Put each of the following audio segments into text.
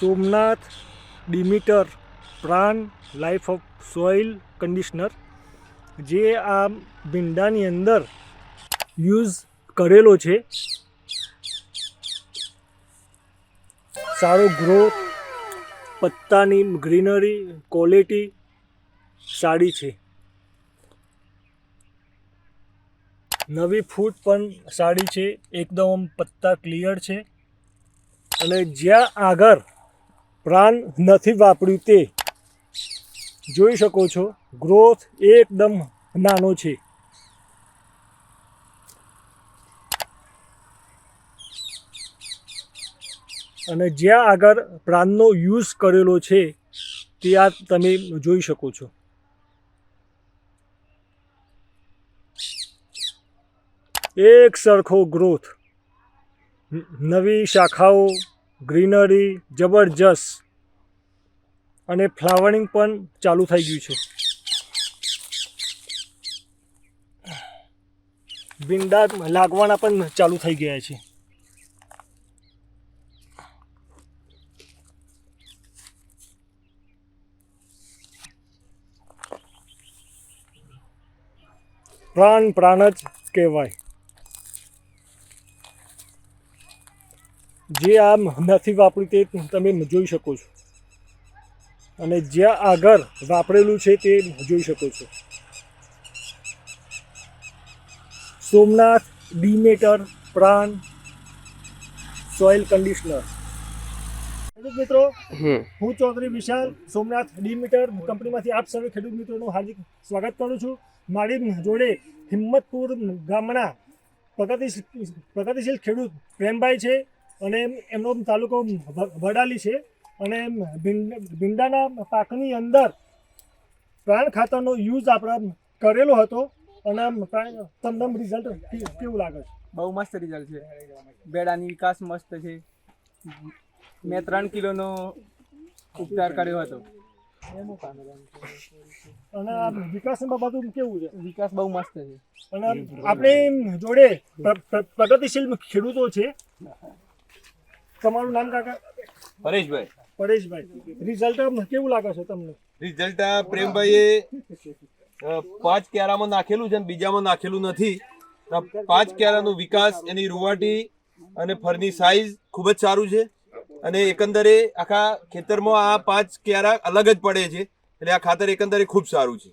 Somnath, Demeter, Pran life of soil conditioner, જે આ ભીંડાની અંદર યુઝ કરેલો છે. સારો ગ્રોથ, પત્તાની ગ્રીનરી, ક્વોલિટી સારી છે. નવી ફૂટ પણ સારી છે, એકદમ પત્તા ક્લિયર છે. અને જ્યાં આગળ પ્રાણ નથી વાપર્યું તે. જોઈ શકો છો, ગ્રોથ એકદમ નાનો છે. અને જ્યાં આગળ પ્રાણનો યુઝ કરેલો છે તે આ તમે જોઈ શકો છો. એક સરખો ગ્રોથ. નવી શાખાઓ ગ્રીનરી જબરજસ્ત અને ફ્લાવરિંગ પણ ચાલુ થઈ ગયું છે. ભીંડા લાગવાના પણ ચાલુ થઈ ગયા છે. પ્રાણ પ્રાણ જ કહેવાય. જે આમ નથી વાપર્યું તે તમે જોઈ શકો છો. અને જ્યાં આગળ વાપરેલું છે તે જોઈ શકો છો. Somnath Demeter Pran soil conditioner ખેડૂત મિત્રો હું ચૌધરી વિશાલ સોમનાથ ડીમીટર કંપનીમાંથી આપ સર્વે ખેડૂત મિત્રોનું હાર્દિક સ્વાગત કરું છું. મારી જોડે હિંમતપુર ગામના પ્રગતિશીલ પ્રગતિશીલ ખેડૂત પ્રેમભાઈ છે. અને એમનો તાલુકો વડાલી છે. અને ભીંડ- ભીંડાના પાકની અંદર પ્રાણ ખાતરનો યુઝ આપણે કરેલો હતો. અને પ્રાણ- તમને રિઝલ્ટ કેવું લાગે છે? બહુ મસ્ત રિઝલ્ટ છે. બેડાની વિકાસ મસ્ત છે. મેં ત્રણ કિલોનો ઉપચાર કર્યો હતો. અને આ વિકાસમાં બધું કેવું છે? વિકાસ બહુ મસ્ત છે. અને આપણે જોડે પ્ર- પ્ર- પ્રગતિશીલ ખેડૂતો છે. તમારું નામ કાકા? પરેશભાઈ. પરેશભાઈ. રિઝલ્ટ કેવું લાગે છે તમને? રિઝલ્ટ પ્રેમભાઈએ પાંચ ક્યારામાં નાખેલું છે અને બીજામાં નાખેલું નથી. પાંચ ક્યારાનો વિકાસ એની રૂવાટી અને ફરની સાઈઝ ખૂબ જ સારું છે. અને એકંદરે આખા ખેતરમાં આ પાંચ ક્યારા અલગ જ પડે છે. એટલે આ ખાતર એકંદરે ખૂબ સારું છે.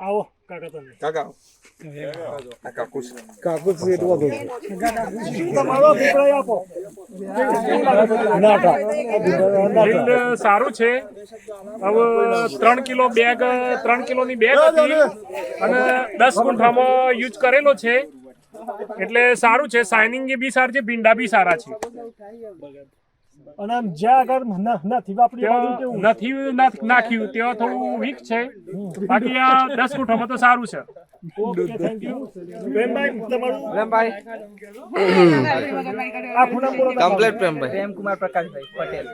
આવો. કાકા. તમારો આપો સારું છે. હવે ત્રણ કિલો બેગ ત્રણ કિલોની બેગ હતી અને દસ ગુંઠામાં યુઝ કરેલો છે. એટલે સારું છે. સાઇનિંગ એ બી સારું છે ભીંડા બી સારા છે. અને આમ જ્યાં આગળ નથી વાપર્યું કેવું? નથી નાખ્યું ત્યાં થોડું વીક છે. બાકી આ દસ ગુંઠામાં તો સારું છે. થેન્ક યુ પ્રેમભાઈ તમારું? પ્રેમભાઈ. આ કમ્પ્લેટ પ્રેમભાઈ પ્રેમકુમાર પ્રકાશભાઈ પટેલ.